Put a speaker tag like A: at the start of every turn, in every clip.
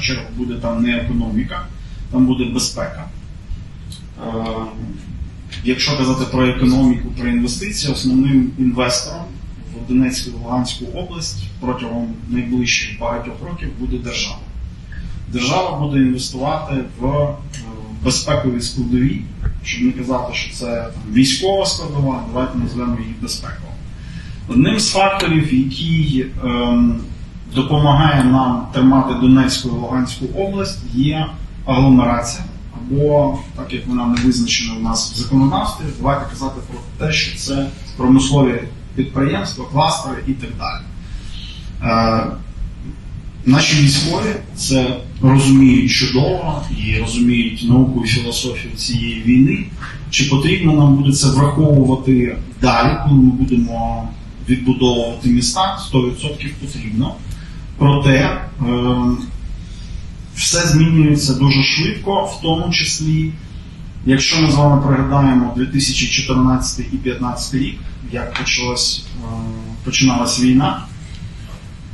A: чергу буде там не економіка, там буде безпека. Е, Якщо казати про економіку, про інвестиції, основним інвестором в Донецьку і Луганську область протягом найближчих багатьох років буде держава. Держава буде інвестувати в е, безпекові складові, щоб не казати, що це там, військова складова, давайте назвемо її безпековою. Одним з факторів, який ем, допомагає нам тримати Донецьку і Луганську область, є агломерація. Або, так як вона не визначена у нас в законодавстві, давайте казати про те, що це промислові підприємства, кластери і так далі. Е, Наші військові це розуміють чудово і розуміють науку і філософію цієї війни. Чи потрібно нам буде це враховувати далі, коли ми будемо відбудовувати міста? 100% потрібно. Проте е, все змінюється дуже швидко, в тому числі, якщо ми з вами пригадаємо 2014 і 2015 рік, як почалась, е, починалась війна.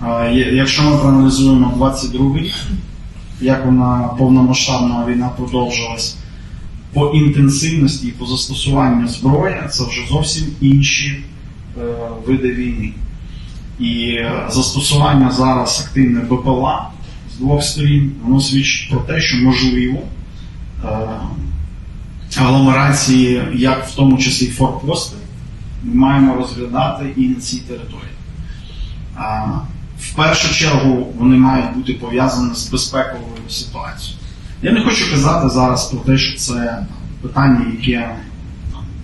A: Е, Якщо ми проаналізуємо 22 рік, як вона повномасштабна війна продовжилась, по інтенсивності і по застосуванню зброї це вже зовсім інші е, види війни. І застосування зараз активне БПЛА з двох сторін, воно свідчить про те, що можливо е, агломерації, як в тому числі форпости, ми маємо розглядати і на цій території. В першу чергу вони мають бути пов'язані з безпековою ситуацією. Я не хочу казати зараз про те, що це питання, яке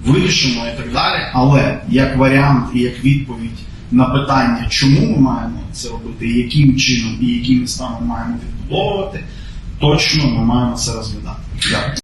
A: вирішено і так далі, але як варіант і як відповідь на питання, чому ми маємо це робити, яким чином і які міста ми маємо відбудовувати, точно ми маємо це розглядати. Дякую.